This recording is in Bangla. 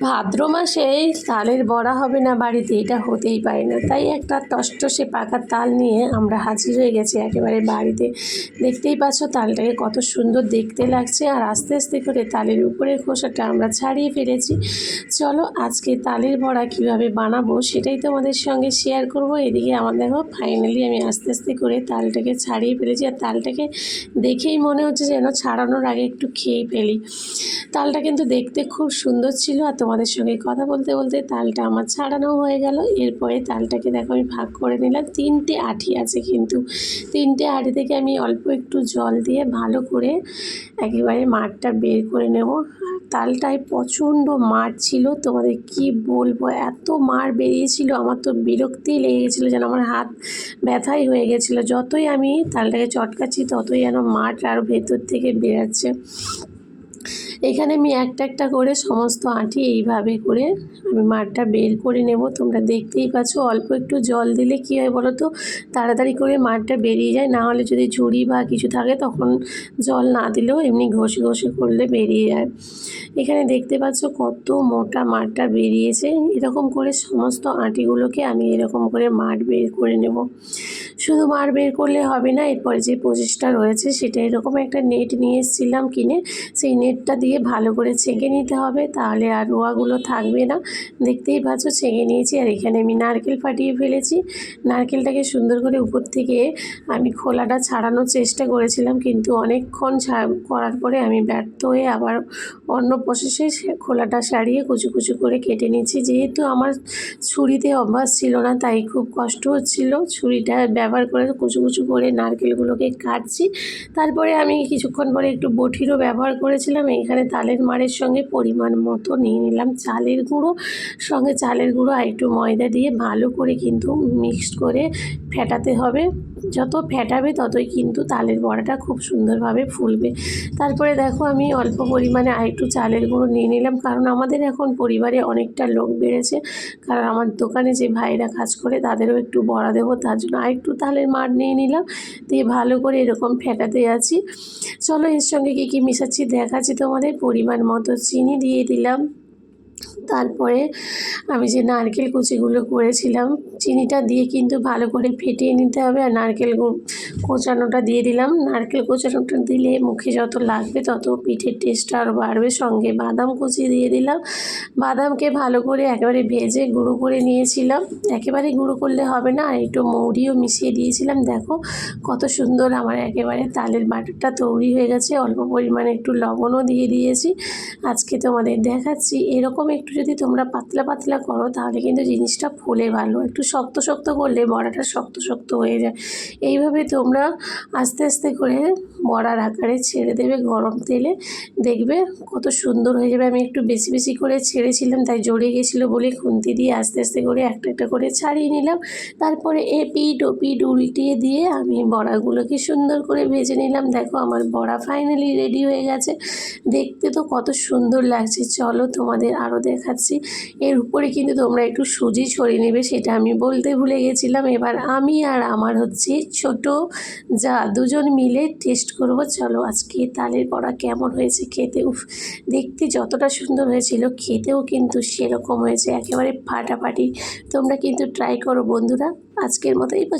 ভাদ্র মাসে তালের বড়া হবে না বাড়িতে, এটা হতেই পারে না। তাই একটা টসটসে পাকা তাল নিয়ে আমরা হাজির হয়ে গেছি একেবারে বাড়িতে। দেখতেই পাচ্ছ তালটাকে কত সুন্দর দেখতে লাগছে আর আস্তে আস্তে করে তালের উপরের খোসাটা আমরা ছাড়িয়ে ফেলেছি। চলো আজকে তালের বড়া কীভাবে বানাবো সেটাই তোমাদের সঙ্গে শেয়ার করব। এদিকে আমার দেখো ফাইনালি আমি আস্তে আস্তে করে তালটাকে ছাড়িয়ে ফেলেছি আর তালটাকে দেখেই মনে হচ্ছে যেন ছাড়ানোর আগে একটু খেয়ে ফেলি। তালটা কিন্তু দেখতে খুব সুন্দর ছিল আর তোমাদের সঙ্গে কথা বলতে বলতে তালটা আমার ছাড়ানো হয়ে গেল। এরপরে তালটাকে দেখো আমি ভাগ করে নিলাম। তিনটে আঠি আছে কিন্তু। তিনটে আঠি থেকে আমি অল্প একটু জল দিয়ে ভালো করে একেবারে মাঠটা বের করে নেব। তালটায় প্রচণ্ড মার ছিল। তোমাদের কি বলব? এত মার বেরিয়েছিল। আমার তো বিরক্তি লেগে গেছিল যেন আমার হাত ব্যথাই হয়ে গেছিল। যতই আমি তালটাকে চটকাচ্ছি, ততই যেন মাঠ আরও ভেতর থেকে বেরাচ্ছে। এখানে আমি একটা একটা করে সমস্ত আঁটি এইভাবে করে আমি মাঠটা বের করে নেব। তোমরা দেখতেই পাচ্ছ, অল্প একটু জল দিলে কী হয় বলো তো? তাড়াতাড়ি করে মাঠটা বেরিয়ে যায়, না হলে যদি ঝুড়ি বা কিছু থাকে তখন জল না দিলেও এমনি ঘষে ঘষে করলে বেরিয়ে যায়। এখানে দেখতে পাচ্ছ কত মোটা মাঠটা বেরিয়েছে। এরকম করে সমস্ত আঁটিগুলোকে আমি এরকম করে মাঠ বের করে নেব। শুধু মার বের করলে হবে না, এরপরে যে প্রচেষ্টা রয়েছে সেটা এরকম একটা নেট নিয়ে এসেছিলাম কিনে। সেই নেটটা দিয়ে ভালো করে ছেঁকে নিতে হবে, তাহলে আর রোয়াগুলো থাকবে না। দেখতেই পাচ্ছ, ছেঁকে নিয়েছি, আর এখানে আমি নারকেল ফাটিয়ে ফেলেছি। নারকেলটাকে সুন্দর করে উপর থেকে আমি খোলাটা ছাড়ানোর চেষ্টা করেছিলাম, কিন্তু অনেকক্ষণ করার পরে আমি ব্যর্থ হয়ে আবার অন্য প্রসেসে খোলাটা সারিয়ে কুচু কুচু করে কেটে নিচ্ছি যেহেতু আমার ছুরিতে অভ্যাস ছিল না, তাই খুব কষ্ট হচ্ছিল। ছুরিটা ব্যবহার করে কুচু কুচু করে নারকেলগুলোকে কাটছি। তারপরে আমি কিছুক্ষণ পরে একটু বটিরও ব্যবহার করেছিলাম। এইখানে তালের মারের সঙ্গে পরিমাণ মতো নিয়ে নিলাম চালের গুঁড়ো। সঙ্গে চালের গুঁড়ো আর একটু ময়দা দিয়ে ভালো করে কিন্তু মিক্সড করে ফেটাতে হবে। যত ফেটাবে ততই কিন্তু তালের বড়াটা খুব সুন্দরভাবে ফুলবে। তারপরে দেখো আমি অল্প পরিমাণে আর একটু চালের গুঁড়ো নিয়ে নিলাম, কারণ আমাদের এখন পরিবারে অনেকটা লোক বেড়েছে। কারণ আমার দোকানে যে ভাইরা কাজ করে তাদেরও একটু বড়া দেবো, তার জন্য আর একটু তালের মার নিয়ে নিলাম। দিয়ে ভালো করে এরকম ফেটাতে আছি। চলো এর সঙ্গে কী কী মিশাচ্ছি দেখাচ্ছি তোমাদের। পরিমাণ মতো চিনি দিয়ে দিলাম। তারপরে আমি যে নারকেল কুচিগুলো করেছিলাম, চিনিটা দিয়ে কিন্তু ভালো করে ফেটিয়ে নিতে হবে আর নারকেল কোচানোটা দিয়ে দিলাম। নারকেল কোচানোটা দিলে মুখে যত লাগবে তত পিঠের টেস্টটা আরও বাড়বে। সঙ্গে বাদাম কুচি দিয়ে দিলাম। বাদামকে ভালো করে একেবারে ভেজে গুঁড়ো করে নিয়েছিলাম। একেবারে গুঁড়ো করলে হবে না, আর একটু মৌরিও মিশিয়ে দিয়েছিলাম। দেখো কত সুন্দর আমার একেবারে তালের বাটারটা তৈরি হয়ে গেছে। অল্প পরিমাণে একটু লবণও দিয়ে দিয়েছি। আজকে তোমাদের দেখাচ্ছি। এরকম একটু যদি তোমরা পাতলা পাতলা করো, তাহলে কিন্তু জিনিসটা ফুলে ভালো। একটু শক্ত শক্ত করলে বড়াটা শক্ত শক্ত হয়ে যায়। এইভাবে তোমরা আস্তে আস্তে করে বড়ার আকারে ছেড়ে দেবে গরম তেলে। দেখবে কত সুন্দর হয়ে যাবে। আমি একটু বেশি বেশি করে ছেড়েছিলাম, তাই জড়িয়ে গেছিল বলে খুন্তি দিয়ে আস্তে আস্তে করে একটা একটা করে ছাড়িয়ে নিলাম। তারপরে এ পিঠ ও পিঠ উল্টিয়ে দিয়ে আমি বড়াগুলোকে সুন্দর করে ভেজে নিলাম। দেখো আমার বড়া ফাইনালি রেডি হয়ে গেছে। দেখতে তো কত সুন্দর লাগছে। চলো তোমাদের আরও দেখাচ্ছি। এর উপরে কিন্তু তোমরা একটু সুজি ছড়িয়ে নেবে, সেটা আমি বলতে ভুলে গেছিলাম। এবার আমি আর আমার হচ্ছে ছোট যা, দুজন মিলে টেস্ট করব। চলো আজকে তালের বড়া কেমন হয়েছে খেতে। উফ, দেখতে যতটা সুন্দর হয়েছিল, খেতেও কিন্তু সেরকম হয়েছে, একেবারে ফাটাফাটি। তোমরা কিন্তু ট্রাই করো বন্ধুরা। আজকের মতো এই